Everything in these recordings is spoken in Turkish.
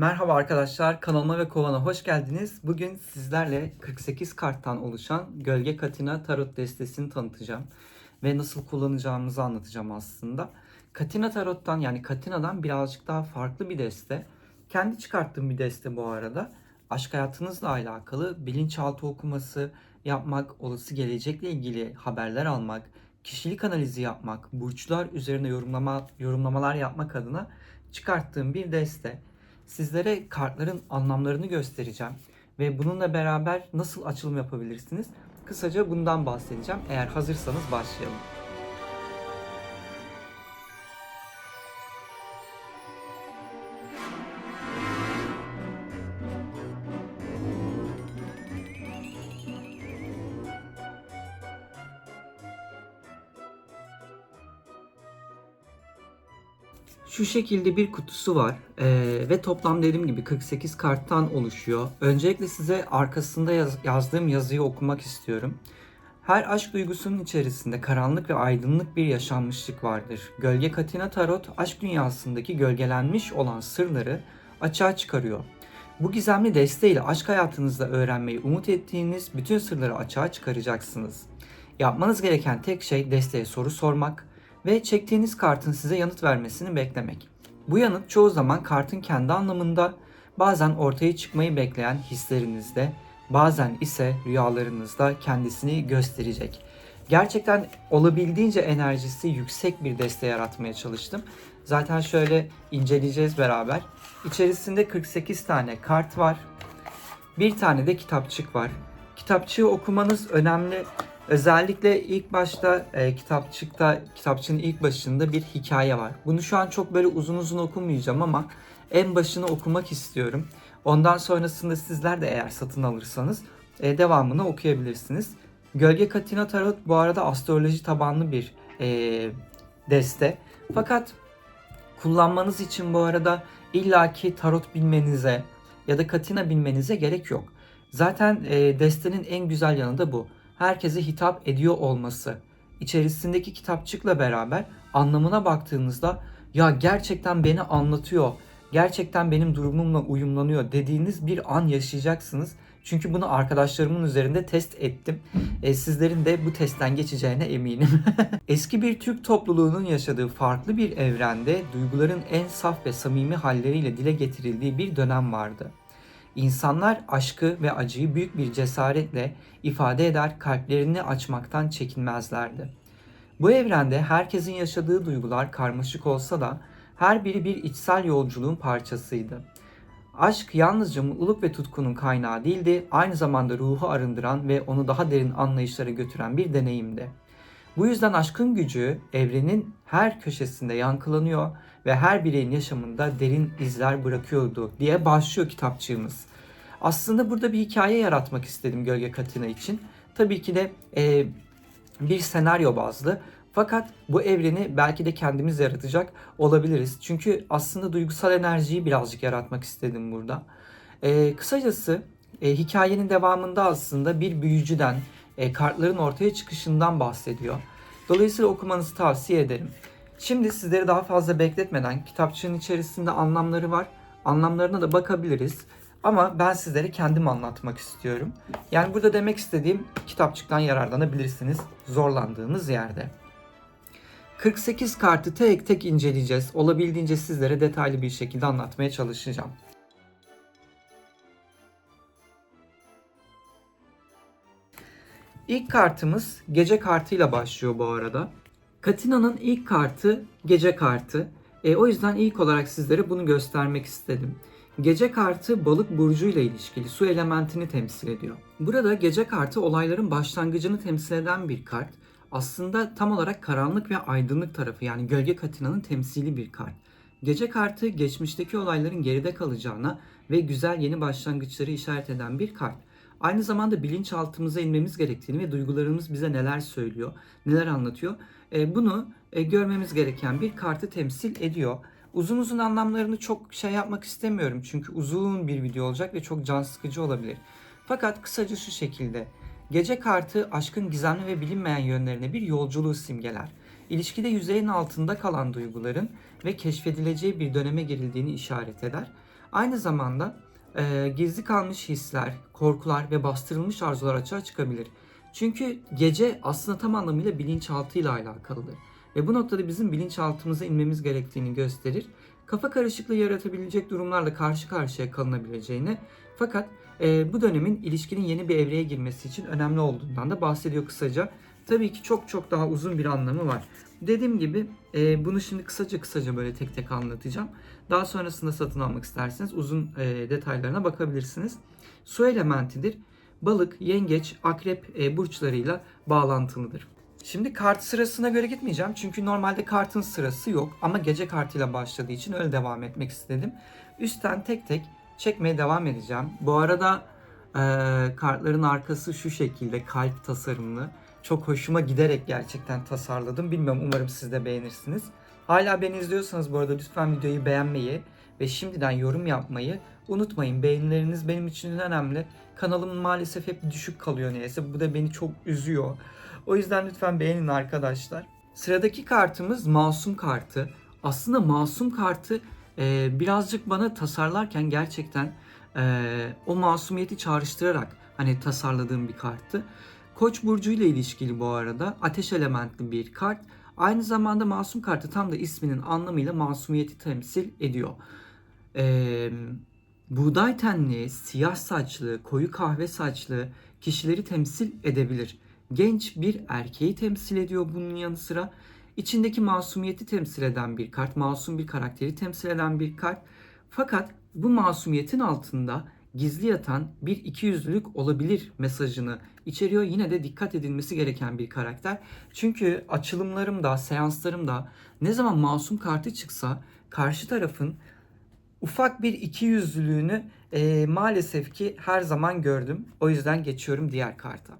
Merhaba arkadaşlar, kanalıma ve kovana hoş geldiniz. Bugün sizlerle 48 karttan oluşan Gölge Katina Tarot destesini tanıtacağım. Ve nasıl kullanacağımızı anlatacağım aslında. Katina Tarot'tan yani Katina'dan birazcık daha farklı bir deste. Kendi çıkarttığım bir deste bu arada. Aşk hayatınızla alakalı bilinçaltı okuması yapmak, olası gelecekle ilgili haberler almak, kişilik analizi yapmak, burçlar üzerine yorumlama, yorumlamalar yapmak adına çıkarttığım bir deste sizlere kartların anlamlarını göstereceğim ve bununla beraber nasıl açılım yapabilirsiniz? Kısaca bundan bahsedeceğim. Eğer hazırsanız başlayalım. Şu şekilde bir kutusu var Ee, ve toplam dediğim gibi 48 karttan oluşuyor. Öncelikle size arkasında yaz- yazdığım yazıyı okumak istiyorum. Her aşk duygusunun içerisinde karanlık ve aydınlık bir yaşanmışlık vardır. Gölge Katina Tarot aşk dünyasındaki gölgelenmiş olan sırları açığa çıkarıyor. Bu gizemli desteğiyle aşk hayatınızda öğrenmeyi umut ettiğiniz bütün sırları açığa çıkaracaksınız. Yapmanız gereken tek şey desteğe soru sormak, ve çektiğiniz kartın size yanıt vermesini beklemek. Bu yanıt çoğu zaman kartın kendi anlamında, bazen ortaya çıkmayı bekleyen hislerinizde, bazen ise rüyalarınızda kendisini gösterecek. Gerçekten olabildiğince enerjisi yüksek bir deste yaratmaya çalıştım. Zaten şöyle inceleyeceğiz beraber. İçerisinde 48 tane kart var. Bir tane de kitapçık var. Kitapçığı okumanız önemli Özellikle ilk başta e, kitapçıkta, kitapçının ilk başında bir hikaye var. Bunu şu an çok böyle uzun uzun okumayacağım ama en başını okumak istiyorum. Ondan sonrasında sizler de eğer satın alırsanız e, devamını okuyabilirsiniz. Gölge Katina Tarot bu arada astroloji tabanlı bir e, deste. Fakat kullanmanız için bu arada illaki tarot bilmenize ya da Katina bilmenize gerek yok. Zaten e, destenin en güzel yanı da bu herkese hitap ediyor olması, içerisindeki kitapçıkla beraber anlamına baktığınızda ya gerçekten beni anlatıyor, gerçekten benim durumumla uyumlanıyor dediğiniz bir an yaşayacaksınız. Çünkü bunu arkadaşlarımın üzerinde test ettim. E, sizlerin de bu testten geçeceğine eminim. Eski bir Türk topluluğunun yaşadığı farklı bir evrende duyguların en saf ve samimi halleriyle dile getirildiği bir dönem vardı. İnsanlar aşkı ve acıyı büyük bir cesaretle ifade eder, kalplerini açmaktan çekinmezlerdi. Bu evrende herkesin yaşadığı duygular karmaşık olsa da her biri bir içsel yolculuğun parçasıydı. Aşk yalnızca mutluluk ve tutkunun kaynağı değildi, aynı zamanda ruhu arındıran ve onu daha derin anlayışlara götüren bir deneyimdi. Bu yüzden aşkın gücü evrenin her köşesinde yankılanıyor ve her bireyin yaşamında derin izler bırakıyordu diye başlıyor kitapçığımız. Aslında burada bir hikaye yaratmak istedim Gölge Katina için. Tabii ki de e, bir senaryo bazlı. Fakat bu evreni belki de kendimiz yaratacak olabiliriz. Çünkü aslında duygusal enerjiyi birazcık yaratmak istedim burada. E, kısacası e, hikayenin devamında aslında bir büyücüden, e, kartların ortaya çıkışından bahsediyor. Dolayısıyla okumanızı tavsiye ederim. Şimdi sizleri daha fazla bekletmeden kitapçığın içerisinde anlamları var. Anlamlarına da bakabiliriz. Ama ben sizlere kendim anlatmak istiyorum. Yani burada demek istediğim kitapçıktan yararlanabilirsiniz zorlandığınız yerde. 48 kartı tek tek inceleyeceğiz. Olabildiğince sizlere detaylı bir şekilde anlatmaya çalışacağım. İlk kartımız gece kartıyla başlıyor bu arada. Katina'nın ilk kartı gece kartı. E, o yüzden ilk olarak sizlere bunu göstermek istedim. Gece kartı balık burcuyla ilişkili su elementini temsil ediyor. Burada gece kartı olayların başlangıcını temsil eden bir kart. Aslında tam olarak karanlık ve aydınlık tarafı yani gölge katinanın temsili bir kart. Gece kartı geçmişteki olayların geride kalacağına ve güzel yeni başlangıçları işaret eden bir kart. Aynı zamanda bilinçaltımıza inmemiz gerektiğini ve duygularımız bize neler söylüyor, neler anlatıyor. E, bunu e, görmemiz gereken bir kartı temsil ediyor. Uzun uzun anlamlarını çok şey yapmak istemiyorum çünkü uzun bir video olacak ve çok can sıkıcı olabilir. Fakat kısaca şu şekilde. Gece kartı aşkın gizemli ve bilinmeyen yönlerine bir yolculuğu simgeler. İlişkide yüzeyin altında kalan duyguların ve keşfedileceği bir döneme girildiğini işaret eder. Aynı zamanda e, gizli kalmış hisler, korkular ve bastırılmış arzular açığa çıkabilir. Çünkü gece aslında tam anlamıyla bilinçaltıyla alakalıdır. Ve bu noktada bizim bilinçaltımıza inmemiz gerektiğini gösterir. Kafa karışıklığı yaratabilecek durumlarla karşı karşıya kalınabileceğini fakat e, bu dönemin ilişkinin yeni bir evreye girmesi için önemli olduğundan da bahsediyor kısaca. Tabii ki çok çok daha uzun bir anlamı var. Dediğim gibi e, bunu şimdi kısaca kısaca böyle tek tek anlatacağım. Daha sonrasında satın almak isterseniz uzun e, detaylarına bakabilirsiniz. Su elementidir. Balık, yengeç, akrep e, burçlarıyla bağlantılıdır. Şimdi kart sırasına göre gitmeyeceğim çünkü normalde kartın sırası yok ama gece kartıyla başladığı için öyle devam etmek istedim. Üstten tek tek çekmeye devam edeceğim. Bu arada e, kartların arkası şu şekilde kalp tasarımlı. Çok hoşuma giderek gerçekten tasarladım. Bilmiyorum umarım siz de beğenirsiniz. Hala beni izliyorsanız bu arada lütfen videoyu beğenmeyi ve şimdiden yorum yapmayı unutmayın. Beğenileriniz benim için önemli. Kanalım maalesef hep düşük kalıyor neyse. Bu da beni çok üzüyor. O yüzden lütfen beğenin arkadaşlar. Sıradaki kartımız masum kartı. Aslında masum kartı e, birazcık bana tasarlarken gerçekten e, o masumiyeti çağrıştırarak hani tasarladığım bir karttı. Koç burcu ile ilişkili bu arada. Ateş elementli bir kart. Aynı zamanda masum kartı tam da isminin anlamıyla masumiyeti temsil ediyor. Ee, buğday tenli, siyah saçlı, koyu kahve saçlı kişileri temsil edebilir. Genç bir erkeği temsil ediyor bunun yanı sıra. İçindeki masumiyeti temsil eden bir kart, masum bir karakteri temsil eden bir kart. Fakat bu masumiyetin altında gizli yatan bir ikiyüzlülük olabilir mesajını içeriyor. Yine de dikkat edilmesi gereken bir karakter. Çünkü açılımlarımda, seanslarımda ne zaman masum kartı çıksa karşı tarafın ufak bir ikiyüzlülüğünü e, maalesef ki her zaman gördüm. O yüzden geçiyorum diğer karta.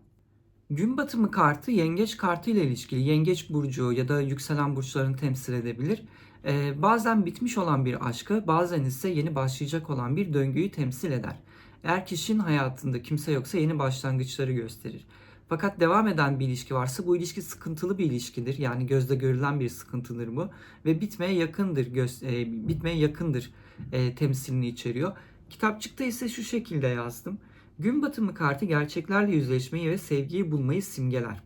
Gün batımı kartı yengeç kartı ile ilişkili. Yengeç burcu ya da yükselen burçlarını temsil edebilir. Ee, bazen bitmiş olan bir aşkı, bazen ise yeni başlayacak olan bir döngüyü temsil eder. Eğer kişinin hayatında kimse yoksa yeni başlangıçları gösterir. Fakat devam eden bir ilişki varsa bu ilişki sıkıntılı bir ilişkidir. Yani gözde görülen bir sıkıntıdır bu ve bitmeye yakındır, göz, e, bitmeye yakındır e, temsilini içeriyor. Kitapçıkta ise şu şekilde yazdım. Gün batımı kartı gerçeklerle yüzleşmeyi ve sevgiyi bulmayı simgeler.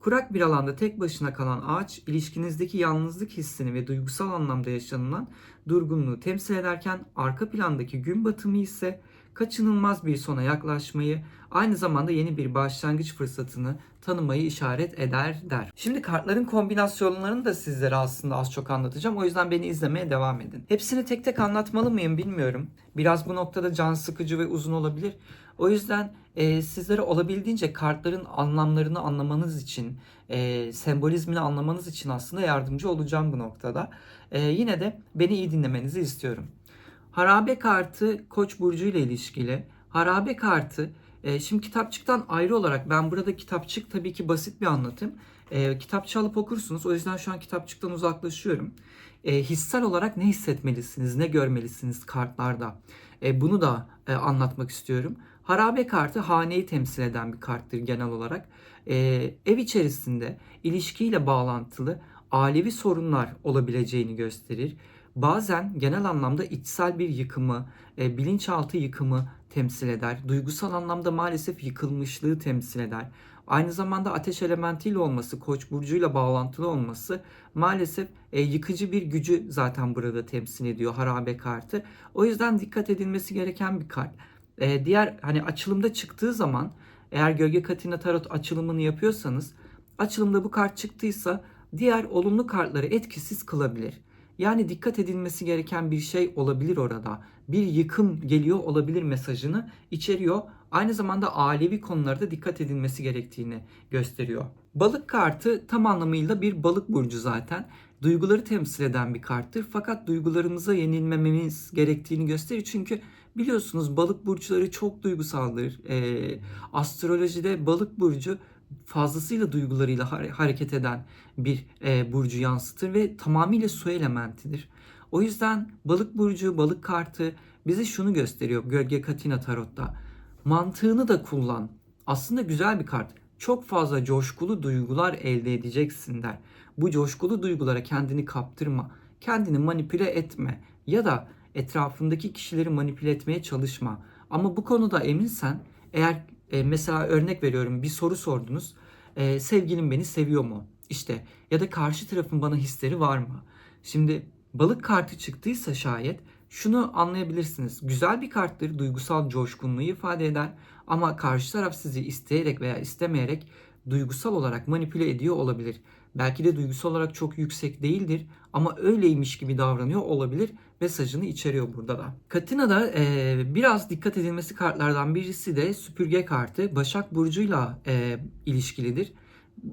Kurak bir alanda tek başına kalan ağaç, ilişkinizdeki yalnızlık hissini ve duygusal anlamda yaşanılan durgunluğu temsil ederken arka plandaki gün batımı ise kaçınılmaz bir sona yaklaşmayı, aynı zamanda yeni bir başlangıç fırsatını tanımayı işaret eder der. Şimdi kartların kombinasyonlarını da sizlere aslında az çok anlatacağım. O yüzden beni izlemeye devam edin. Hepsini tek tek anlatmalı mıyım bilmiyorum. Biraz bu noktada can sıkıcı ve uzun olabilir. O yüzden e, sizlere olabildiğince kartların anlamlarını anlamanız için, e, sembolizmini anlamanız için aslında yardımcı olacağım bu noktada. E, yine de beni iyi dinlemenizi istiyorum. Harabe kartı Koç burcu ile ilişkili. Harabe kartı e, şimdi kitapçıktan ayrı olarak ben burada kitapçık tabii ki basit bir anlatım. E, kitapçı alıp okursunuz. O yüzden şu an kitapçıktan uzaklaşıyorum. E, hissel olarak ne hissetmelisiniz, ne görmelisiniz kartlarda? E, bunu da e, anlatmak istiyorum. Harabe kartı haneyi temsil eden bir karttır genel olarak. E, ev içerisinde ilişkiyle bağlantılı ailevi sorunlar olabileceğini gösterir. Bazen genel anlamda içsel bir yıkımı, e, bilinçaltı yıkımı temsil eder. Duygusal anlamda maalesef yıkılmışlığı temsil eder. Aynı zamanda ateş elementiyle olması, koç burcuyla bağlantılı olması maalesef e, yıkıcı bir gücü zaten burada temsil ediyor harabe kartı. O yüzden dikkat edilmesi gereken bir kart. E, diğer hani açılımda çıktığı zaman eğer gölge katina tarot açılımını yapıyorsanız açılımda bu kart çıktıysa diğer olumlu kartları etkisiz kılabilir. Yani dikkat edilmesi gereken bir şey olabilir orada. Bir yıkım geliyor olabilir mesajını içeriyor. Aynı zamanda ailevi konularda dikkat edilmesi gerektiğini gösteriyor. Balık kartı tam anlamıyla bir balık burcu zaten. Duyguları temsil eden bir karttır. Fakat duygularımıza yenilmememiz gerektiğini gösterir. Çünkü biliyorsunuz balık burçları çok duygusaldır. Ee, astrolojide balık burcu fazlasıyla duygularıyla hareket eden bir e, burcu yansıtır ve tamamıyla su elementidir. O yüzden balık burcu, balık kartı bize şunu gösteriyor Gölge Katina Tarot'ta. Mantığını da kullan. Aslında güzel bir kart. Çok fazla coşkulu duygular elde edeceksin der. Bu coşkulu duygulara kendini kaptırma. Kendini manipüle etme. Ya da etrafındaki kişileri manipüle etmeye çalışma. Ama bu konuda eminsen eğer e, mesela örnek veriyorum bir soru sordunuz. E, sevgilim beni seviyor mu? İşte ya da karşı tarafın bana hisleri var mı? Şimdi balık kartı çıktıysa şayet şunu anlayabilirsiniz. Güzel bir karttır, duygusal coşkunluğu ifade eder ama karşı taraf sizi isteyerek veya istemeyerek duygusal olarak manipüle ediyor olabilir. Belki de duygusal olarak çok yüksek değildir ama öyleymiş gibi davranıyor olabilir mesajını içeriyor burada da. Katina'da e, biraz dikkat edilmesi kartlardan birisi de süpürge kartı. Başak Burcu'yla e, ilişkilidir.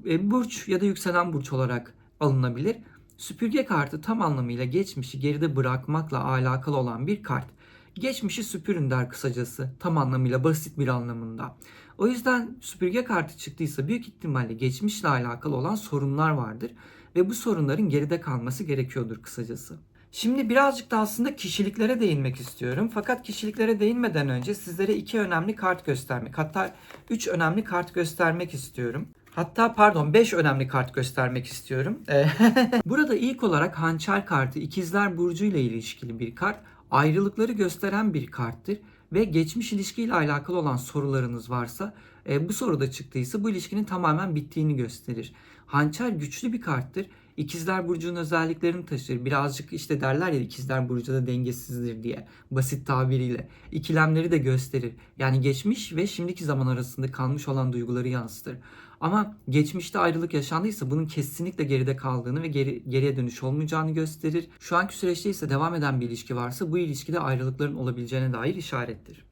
E, burç ya da yükselen burç olarak alınabilir. Süpürge kartı tam anlamıyla geçmişi geride bırakmakla alakalı olan bir kart. Geçmişi süpürün der kısacası. Tam anlamıyla basit bir anlamında. O yüzden süpürge kartı çıktıysa büyük ihtimalle geçmişle alakalı olan sorunlar vardır. Ve bu sorunların geride kalması gerekiyordur kısacası. Şimdi birazcık da aslında kişiliklere değinmek istiyorum. Fakat kişiliklere değinmeden önce sizlere iki önemli kart göstermek, hatta üç önemli kart göstermek istiyorum. Hatta pardon 5 önemli kart göstermek istiyorum. Ee, Burada ilk olarak hançer kartı ikizler burcu ile ilişkili bir kart. Ayrılıkları gösteren bir karttır ve geçmiş ilişkiyle alakalı olan sorularınız varsa e, bu soruda çıktıysa bu ilişkinin tamamen bittiğini gösterir. Hançer güçlü bir karttır. İkizler Burcu'nun özelliklerini taşır. Birazcık işte derler ya ikizler Burcu da dengesizdir diye basit tabiriyle. İkilemleri de gösterir. Yani geçmiş ve şimdiki zaman arasında kalmış olan duyguları yansıtır. Ama geçmişte ayrılık yaşandıysa bunun kesinlikle geride kaldığını ve geri, geriye dönüş olmayacağını gösterir. Şu anki süreçte ise devam eden bir ilişki varsa bu ilişkide ayrılıkların olabileceğine dair işarettir.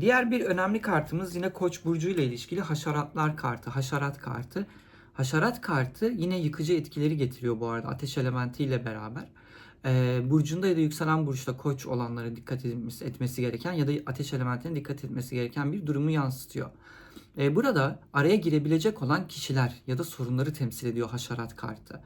Diğer bir önemli kartımız yine Koç burcu ile ilişkili haşeratlar kartı, haşerat kartı. Haşerat kartı yine yıkıcı etkileri getiriyor bu arada ateş elementiyle beraber. Ee, burcunda ya da yükselen burçta koç olanlara dikkat etmesi, etmesi gereken ya da ateş elementine dikkat etmesi gereken bir durumu yansıtıyor. Ee, burada araya girebilecek olan kişiler ya da sorunları temsil ediyor haşerat kartı.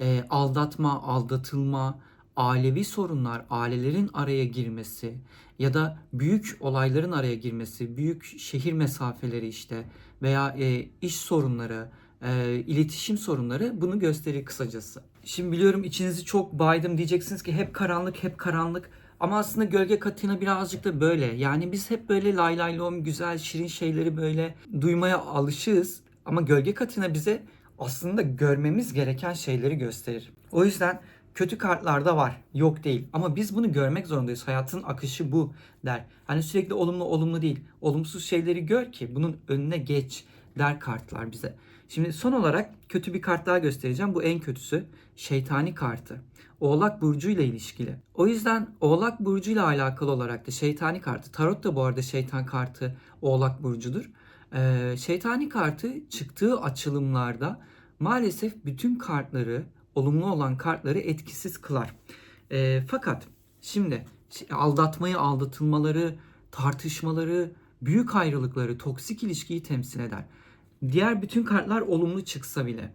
Ee, aldatma, aldatılma, ailevi sorunlar, ailelerin araya girmesi ya da büyük olayların araya girmesi, büyük şehir mesafeleri işte veya e, iş sorunları, e, iletişim sorunları bunu gösterir kısacası. Şimdi biliyorum içinizi çok baydım diyeceksiniz ki hep karanlık hep karanlık ama aslında gölge katina birazcık da böyle. Yani biz hep böyle lay lay lom güzel şirin şeyleri böyle duymaya alışığız ama gölge katina bize aslında görmemiz gereken şeyleri gösterir. O yüzden kötü kartlarda var. Yok değil. Ama biz bunu görmek zorundayız. Hayatın akışı bu der. Hani sürekli olumlu olumlu değil. Olumsuz şeyleri gör ki bunun önüne geç der kartlar bize. Şimdi son olarak kötü bir kart daha göstereceğim. Bu en kötüsü. Şeytani kartı. Oğlak Burcu ile ilişkili. O yüzden Oğlak Burcu ile alakalı olarak da şeytani kartı. Tarot da bu arada şeytan kartı Oğlak Burcu'dur. Ee, şeytani kartı çıktığı açılımlarda maalesef bütün kartları, olumlu olan kartları etkisiz kılar. Ee, fakat şimdi aldatmayı, aldatılmaları, tartışmaları, büyük ayrılıkları, toksik ilişkiyi temsil eder. Diğer bütün kartlar olumlu çıksa bile.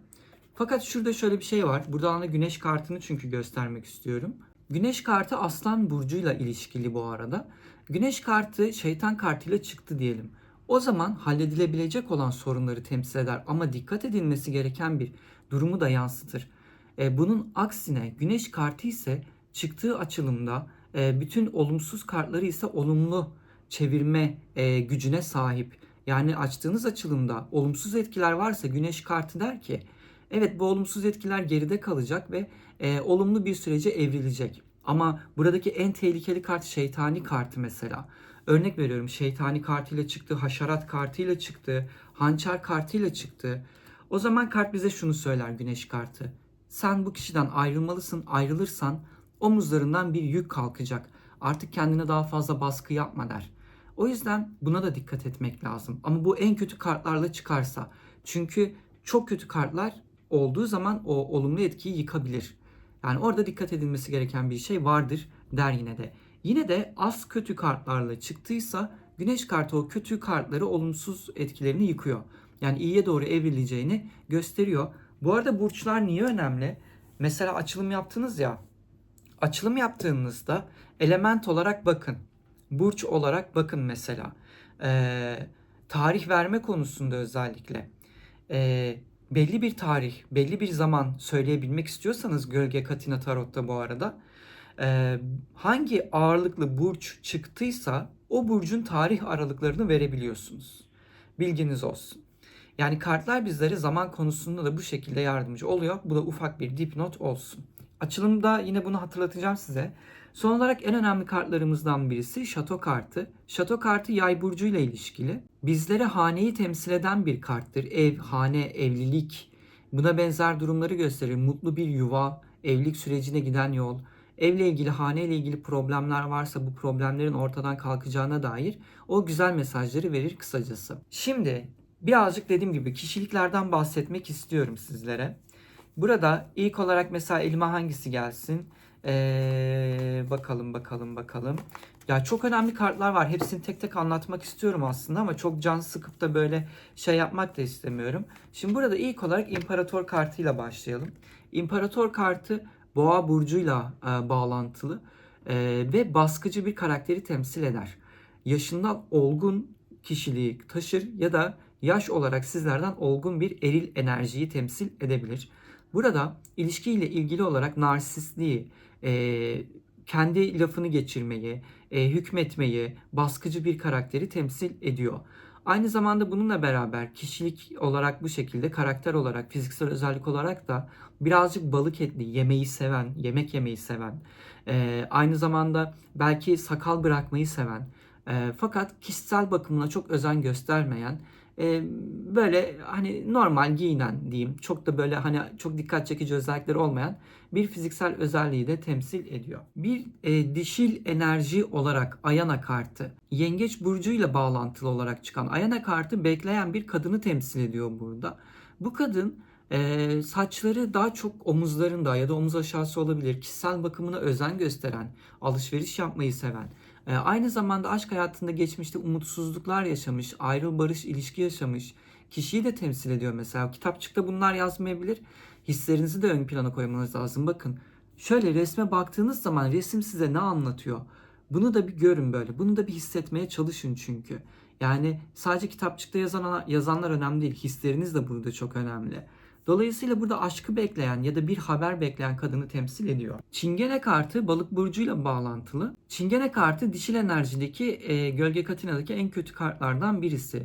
Fakat şurada şöyle bir şey var. Burada da güneş kartını çünkü göstermek istiyorum. Güneş kartı aslan burcuyla ilişkili bu arada. Güneş kartı şeytan kartıyla çıktı diyelim. O zaman halledilebilecek olan sorunları temsil eder ama dikkat edilmesi gereken bir durumu da yansıtır. E, bunun aksine güneş kartı ise çıktığı açılımda e, bütün olumsuz kartları ise olumlu çevirme e, gücüne sahip. Yani açtığınız açılımda olumsuz etkiler varsa güneş kartı der ki evet bu olumsuz etkiler geride kalacak ve e, olumlu bir sürece evrilecek. Ama buradaki en tehlikeli kart şeytani kartı mesela. Örnek veriyorum şeytani kartıyla çıktı, haşerat kartıyla çıktı, hançer kartıyla çıktı. O zaman kart bize şunu söyler güneş kartı. Sen bu kişiden ayrılmalısın, ayrılırsan omuzlarından bir yük kalkacak. Artık kendine daha fazla baskı yapma der. O yüzden buna da dikkat etmek lazım. Ama bu en kötü kartlarla çıkarsa. Çünkü çok kötü kartlar olduğu zaman o olumlu etkiyi yıkabilir. Yani orada dikkat edilmesi gereken bir şey vardır der yine de. Yine de az kötü kartlarla çıktıysa güneş kartı o kötü kartları olumsuz etkilerini yıkıyor. Yani iyiye doğru evrileceğini gösteriyor. Bu arada burçlar niye önemli? Mesela açılım yaptınız ya. Açılım yaptığınızda element olarak bakın. Burç olarak bakın mesela. Ee, tarih verme konusunda özellikle. Ee, belli bir tarih, belli bir zaman söyleyebilmek istiyorsanız Gölge Katina Tarot'ta bu arada e, hangi ağırlıklı burç çıktıysa o burcun tarih aralıklarını verebiliyorsunuz. Bilginiz olsun. Yani kartlar bizlere zaman konusunda da bu şekilde yardımcı oluyor. Bu da ufak bir dipnot olsun. Açılımda yine bunu hatırlatacağım size. Son olarak en önemli kartlarımızdan birisi şato kartı. Şato kartı yay burcuyla ilişkili. Bizlere haneyi temsil eden bir karttır. Ev, hane, evlilik. Buna benzer durumları gösterir. Mutlu bir yuva, evlilik sürecine giden yol. Evle ilgili, haneyle ilgili problemler varsa bu problemlerin ortadan kalkacağına dair o güzel mesajları verir kısacası. Şimdi birazcık dediğim gibi kişiliklerden bahsetmek istiyorum sizlere. Burada ilk olarak mesela elime hangisi gelsin? Ee, bakalım bakalım bakalım. Ya çok önemli kartlar var. Hepsini tek tek anlatmak istiyorum aslında ama çok can sıkıp da böyle şey yapmak da istemiyorum. Şimdi burada ilk olarak İmparator kartıyla başlayalım. İmparator kartı Boğa burcuyla e, bağlantılı e, ve baskıcı bir karakteri temsil eder. Yaşından olgun kişiliği taşır ya da yaş olarak sizlerden olgun bir eril enerjiyi temsil edebilir. Burada ilişkiyle ilgili olarak narsistliği, e, kendi lafını geçirmeyi, e, hükmetmeyi, baskıcı bir karakteri temsil ediyor. Aynı zamanda bununla beraber kişilik olarak bu şekilde, karakter olarak, fiziksel özellik olarak da birazcık balık etli, yemeği seven, yemek yemeyi seven, e, aynı zamanda belki sakal bırakmayı seven, e, fakat kişisel bakımına çok özen göstermeyen, e, böyle hani normal giyinen diyeyim, çok da böyle hani çok dikkat çekici özellikleri olmayan bir fiziksel özelliği de temsil ediyor. Bir e, dişil enerji olarak Ayana kartı, Yengeç burcuyla bağlantılı olarak çıkan Ayana kartı bekleyen bir kadını temsil ediyor burada. Bu kadın e, saçları daha çok omuzlarında ya da omuz aşağısı olabilir. Kişisel bakımına özen gösteren, alışveriş yapmayı seven, e, aynı zamanda aşk hayatında geçmişte umutsuzluklar yaşamış, ayrıl barış ilişki yaşamış kişiyi de temsil ediyor mesela. Kitapçıkta bunlar yazmayabilir. Hislerinizi de ön plana koymanız lazım. Bakın şöyle resme baktığınız zaman resim size ne anlatıyor? Bunu da bir görün böyle. Bunu da bir hissetmeye çalışın çünkü. Yani sadece kitapçıkta yazan, yazanlar önemli değil. Hisleriniz de burada çok önemli. Dolayısıyla burada aşkı bekleyen ya da bir haber bekleyen kadını temsil ediyor. Çingene kartı balık burcuyla bağlantılı. Çingene kartı dişil enerjideki e, gölge katinadaki en kötü kartlardan birisi.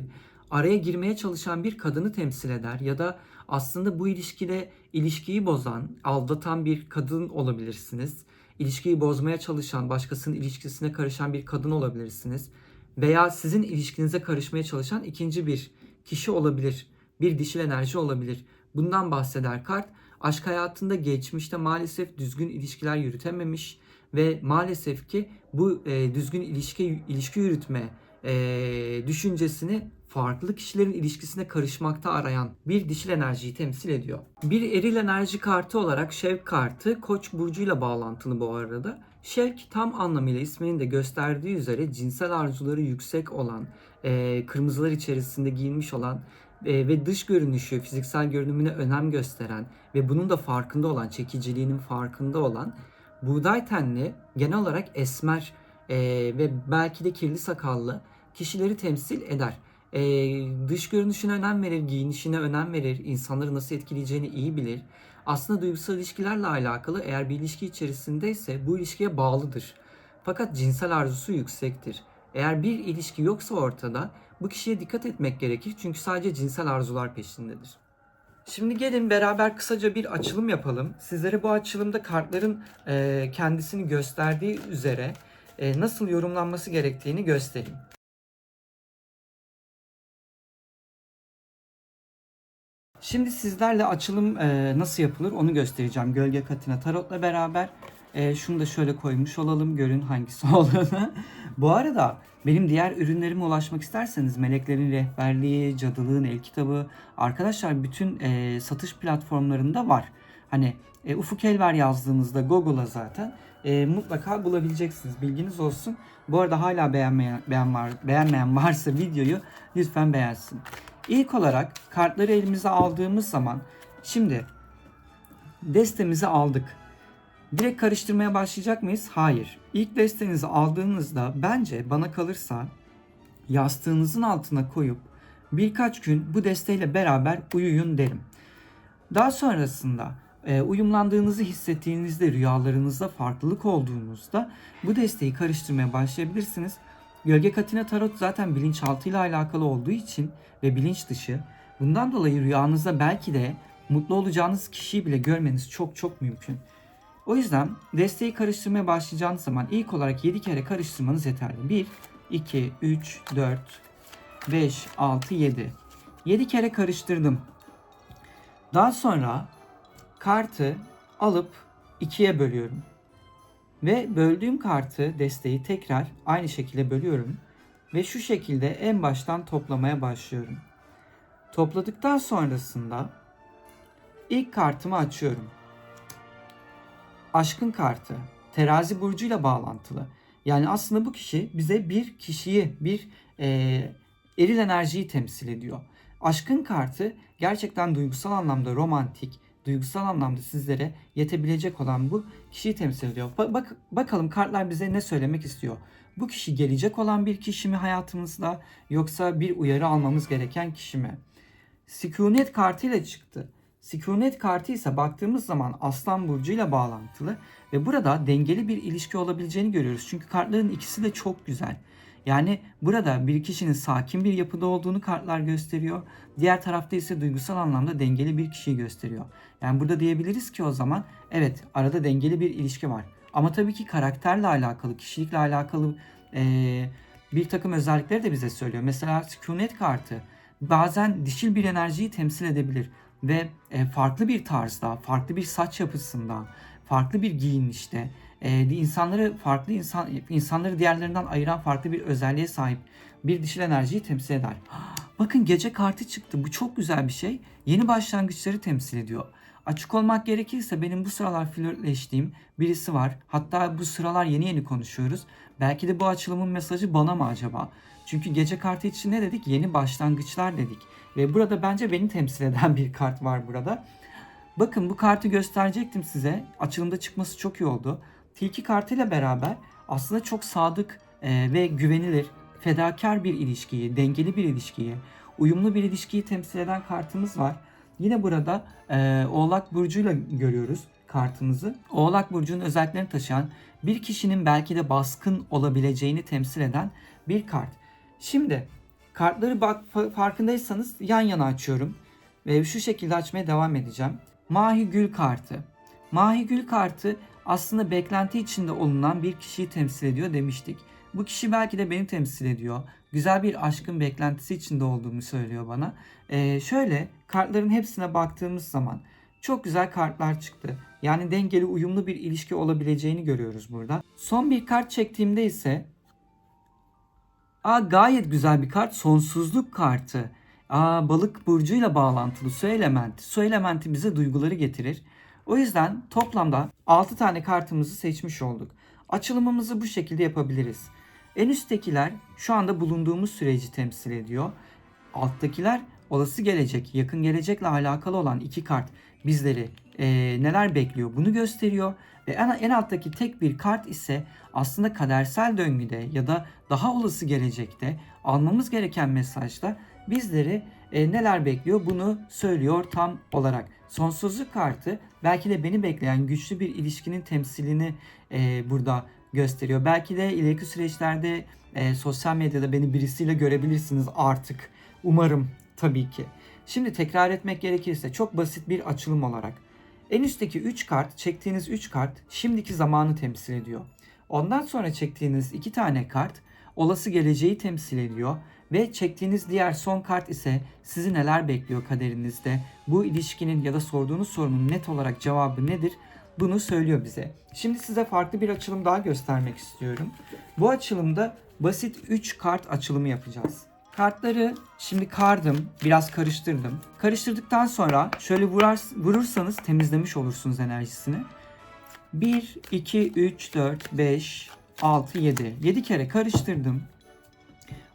Araya girmeye çalışan bir kadını temsil eder ya da aslında bu ilişkide ilişkiyi bozan, aldatan bir kadın olabilirsiniz. İlişkiyi bozmaya çalışan, başkasının ilişkisine karışan bir kadın olabilirsiniz. Veya sizin ilişkinize karışmaya çalışan ikinci bir kişi olabilir. Bir dişil enerji olabilir. Bundan bahseder kart. Aşk hayatında geçmişte maalesef düzgün ilişkiler yürütememiş ve maalesef ki bu e, düzgün ilişki ilişki yürütme e, düşüncesini farklı kişilerin ilişkisine karışmakta arayan bir dişil enerjiyi temsil ediyor. Bir eril enerji kartı olarak Şevk kartı Koç burcuyla bağlantılı bu arada. Şevk tam anlamıyla isminin de gösterdiği üzere cinsel arzuları yüksek olan, e, kırmızılar içerisinde giyinmiş olan ve dış görünüşü, fiziksel görünümüne önem gösteren ve bunun da farkında olan, çekiciliğinin farkında olan buğday tenli, genel olarak esmer e, ve belki de kirli sakallı kişileri temsil eder. E, dış görünüşüne önem verir, giyinişine önem verir, insanları nasıl etkileyeceğini iyi bilir. Aslında duygusal ilişkilerle alakalı eğer bir ilişki içerisindeyse bu ilişkiye bağlıdır. Fakat cinsel arzusu yüksektir. Eğer bir ilişki yoksa ortada bu kişiye dikkat etmek gerekir çünkü sadece cinsel arzular peşindedir. Şimdi gelin beraber kısaca bir açılım yapalım. Sizlere bu açılımda kartların e, kendisini gösterdiği üzere e, nasıl yorumlanması gerektiğini göstereyim. Şimdi sizlerle açılım e, nasıl yapılır onu göstereceğim. Gölge Katina Tarot'la beraber. E, şunu da şöyle koymuş olalım. Görün hangisi olduğunu. Bu arada benim diğer ürünlerime ulaşmak isterseniz Meleklerin Rehberliği, Cadılığın El Kitabı arkadaşlar bütün e, satış platformlarında var. Hani e, Ufuk Elver yazdığınızda Google'a zaten e, mutlaka bulabileceksiniz. Bilginiz olsun. Bu arada hala beğenmeyen, beğen var, beğenmeyen varsa videoyu lütfen beğensin. İlk olarak kartları elimize aldığımız zaman şimdi destemizi aldık. Direkt karıştırmaya başlayacak mıyız? Hayır. İlk destenizi aldığınızda bence bana kalırsa yastığınızın altına koyup birkaç gün bu desteyle beraber uyuyun derim. Daha sonrasında e, uyumlandığınızı hissettiğinizde, rüyalarınızda farklılık olduğunuzda bu desteği karıştırmaya başlayabilirsiniz. Gölge Katina Tarot zaten bilinçaltıyla alakalı olduğu için ve bilinç dışı. Bundan dolayı rüyanızda belki de mutlu olacağınız kişiyi bile görmeniz çok çok mümkün. O yüzden desteği karıştırmaya başlayacağınız zaman ilk olarak 7 kere karıştırmanız yeterli. 1, 2, 3, 4, 5, 6, 7. 7 kere karıştırdım. Daha sonra kartı alıp ikiye bölüyorum. Ve böldüğüm kartı desteği tekrar aynı şekilde bölüyorum. Ve şu şekilde en baştan toplamaya başlıyorum. Topladıktan sonrasında ilk kartımı açıyorum. Aşkın kartı. Terazi burcuyla bağlantılı. Yani aslında bu kişi bize bir kişiyi, bir e, eril enerjiyi temsil ediyor. Aşkın kartı gerçekten duygusal anlamda romantik, duygusal anlamda sizlere yetebilecek olan bu kişiyi temsil ediyor. Ba- bak bakalım kartlar bize ne söylemek istiyor? Bu kişi gelecek olan bir kişi mi hayatımızda yoksa bir uyarı almamız gereken kişi mi? Sükunet kartıyla çıktı. Sükunet kartı ise baktığımız zaman Aslan Burcu'yla bağlantılı ve burada dengeli bir ilişki olabileceğini görüyoruz. Çünkü kartların ikisi de çok güzel. Yani burada bir kişinin sakin bir yapıda olduğunu kartlar gösteriyor. Diğer tarafta ise duygusal anlamda dengeli bir kişiyi gösteriyor. Yani burada diyebiliriz ki o zaman evet arada dengeli bir ilişki var. Ama tabii ki karakterle alakalı, kişilikle alakalı eee, bir takım özellikleri de bize söylüyor. Mesela sükunet kartı bazen dişil bir enerjiyi temsil edebilir ve e, farklı bir tarzda, farklı bir saç yapısında, farklı bir giyinişte, e, insanları farklı insan insanları diğerlerinden ayıran farklı bir özelliğe sahip bir dişil enerjiyi temsil eder. Bakın gece kartı çıktı. Bu çok güzel bir şey. Yeni başlangıçları temsil ediyor. Açık olmak gerekirse benim bu sıralar flörtleştiğim birisi var. Hatta bu sıralar yeni yeni konuşuyoruz. Belki de bu açılımın mesajı bana mı acaba? Çünkü gece kartı için ne dedik? Yeni başlangıçlar dedik. Ve burada bence beni temsil eden bir kart var burada. Bakın bu kartı gösterecektim size. Açılımda çıkması çok iyi oldu. Tilki kartıyla beraber aslında çok sadık e, ve güvenilir, fedakar bir ilişkiyi, dengeli bir ilişkiyi, uyumlu bir ilişkiyi temsil eden kartımız var. Yine burada e, Oğlak Burcu'yla görüyoruz kartımızı. Oğlak Burcu'nun özelliklerini taşıyan bir kişinin belki de baskın olabileceğini temsil eden bir kart. Şimdi kartları bak fa- farkındaysanız yan yana açıyorum. Ve şu şekilde açmaya devam edeceğim. Mahi Gül kartı. Mahi Gül kartı aslında beklenti içinde olunan bir kişiyi temsil ediyor demiştik. Bu kişi belki de beni temsil ediyor. Güzel bir aşkın beklentisi içinde olduğumu söylüyor bana. Ee, şöyle kartların hepsine baktığımız zaman çok güzel kartlar çıktı. Yani dengeli uyumlu bir ilişki olabileceğini görüyoruz burada. Son bir kart çektiğimde ise Aa, gayet güzel bir kart. Sonsuzluk kartı. Aa, balık burcuyla bağlantılı su elementi. Su elementi bize duyguları getirir. O yüzden toplamda 6 tane kartımızı seçmiş olduk. Açılımımızı bu şekilde yapabiliriz. En üsttekiler şu anda bulunduğumuz süreci temsil ediyor. Alttakiler olası gelecek, yakın gelecekle alakalı olan iki kart bizleri eee, neler bekliyor bunu gösteriyor. Ve en, en alttaki tek bir kart ise aslında kadersel döngüde ya da daha olası gelecekte almamız gereken mesajda bizleri e, neler bekliyor bunu söylüyor tam olarak. Sonsuzluk kartı belki de beni bekleyen güçlü bir ilişkinin temsilini e, burada gösteriyor. Belki de ileriki süreçlerde e, sosyal medyada beni birisiyle görebilirsiniz artık. Umarım tabii ki. Şimdi tekrar etmek gerekirse çok basit bir açılım olarak. En üstteki 3 kart, çektiğiniz 3 kart şimdiki zamanı temsil ediyor. Ondan sonra çektiğiniz 2 tane kart olası geleceği temsil ediyor ve çektiğiniz diğer son kart ise sizi neler bekliyor kaderinizde. Bu ilişkinin ya da sorduğunuz sorunun net olarak cevabı nedir? Bunu söylüyor bize. Şimdi size farklı bir açılım daha göstermek istiyorum. Bu açılımda basit 3 kart açılımı yapacağız. Kartları şimdi kardım, biraz karıştırdım. Karıştırdıktan sonra şöyle vurar, vurursanız temizlemiş olursunuz enerjisini. 1, 2, 3, 4, 5, 6, 7. 7 kere karıştırdım.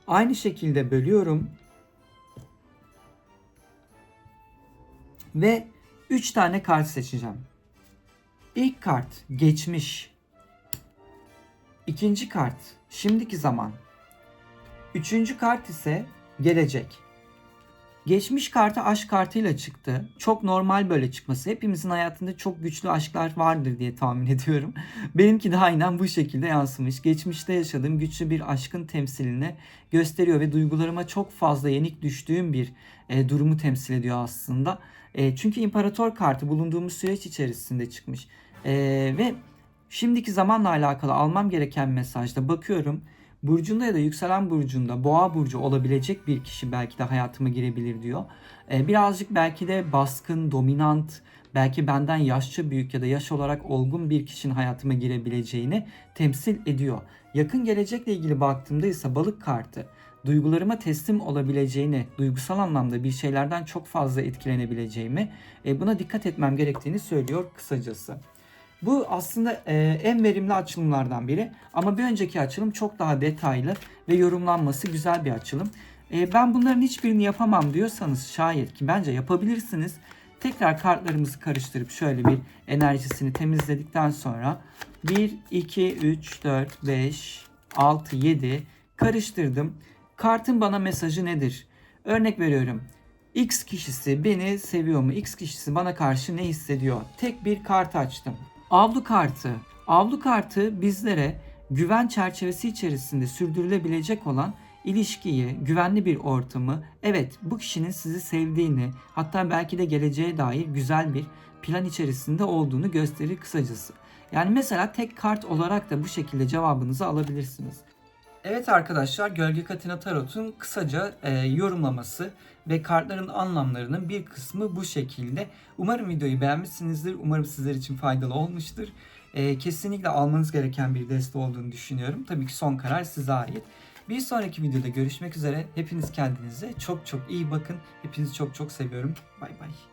Aynı şekilde bölüyorum. Ve 3 tane kart seçeceğim. İlk kart geçmiş. İkinci kart şimdiki zaman. Üçüncü kart ise gelecek. Geçmiş kartı aşk kartıyla çıktı. Çok normal böyle çıkması. Hepimizin hayatında çok güçlü aşklar vardır diye tahmin ediyorum. Benimki de aynen bu şekilde yansımış. Geçmişte yaşadığım güçlü bir aşkın temsilini gösteriyor ve duygularıma çok fazla yenik düştüğüm bir e, durumu temsil ediyor aslında. E, çünkü imparator kartı bulunduğumuz süreç içerisinde çıkmış. E, ve şimdiki zamanla alakalı almam gereken mesajda bakıyorum. Burcunda ya da yükselen burcunda boğa burcu olabilecek bir kişi belki de hayatıma girebilir diyor. Ee, birazcık belki de baskın, dominant, belki benden yaşça büyük ya da yaş olarak olgun bir kişinin hayatıma girebileceğini temsil ediyor. Yakın gelecekle ilgili baktığımda ise balık kartı duygularıma teslim olabileceğini, duygusal anlamda bir şeylerden çok fazla etkilenebileceğimi, e, buna dikkat etmem gerektiğini söylüyor kısacası. Bu aslında e, en verimli açılımlardan biri ama bir önceki açılım çok daha detaylı ve yorumlanması güzel bir açılım. E, ben bunların hiçbirini yapamam diyorsanız şayet ki bence yapabilirsiniz. Tekrar kartlarımızı karıştırıp şöyle bir enerjisini temizledikten sonra 1, 2, 3, 4, 5, 6, 7 karıştırdım. Kartın bana mesajı nedir? Örnek veriyorum. X kişisi beni seviyor mu? X kişisi bana karşı ne hissediyor? Tek bir kart açtım. Avlu kartı. Avlu kartı bizlere güven çerçevesi içerisinde sürdürülebilecek olan ilişkiyi, güvenli bir ortamı, evet bu kişinin sizi sevdiğini, hatta belki de geleceğe dair güzel bir plan içerisinde olduğunu gösterir kısacası. Yani mesela tek kart olarak da bu şekilde cevabınızı alabilirsiniz. Evet arkadaşlar Gölge Katina Tarot'un kısaca e, yorumlaması ve kartların anlamlarının bir kısmı bu şekilde. Umarım videoyu beğenmişsinizdir. Umarım sizler için faydalı olmuştur. E, kesinlikle almanız gereken bir deste olduğunu düşünüyorum. Tabii ki son karar size ait. Bir sonraki videoda görüşmek üzere. Hepiniz kendinize çok çok iyi bakın. Hepinizi çok çok seviyorum. Bay bay.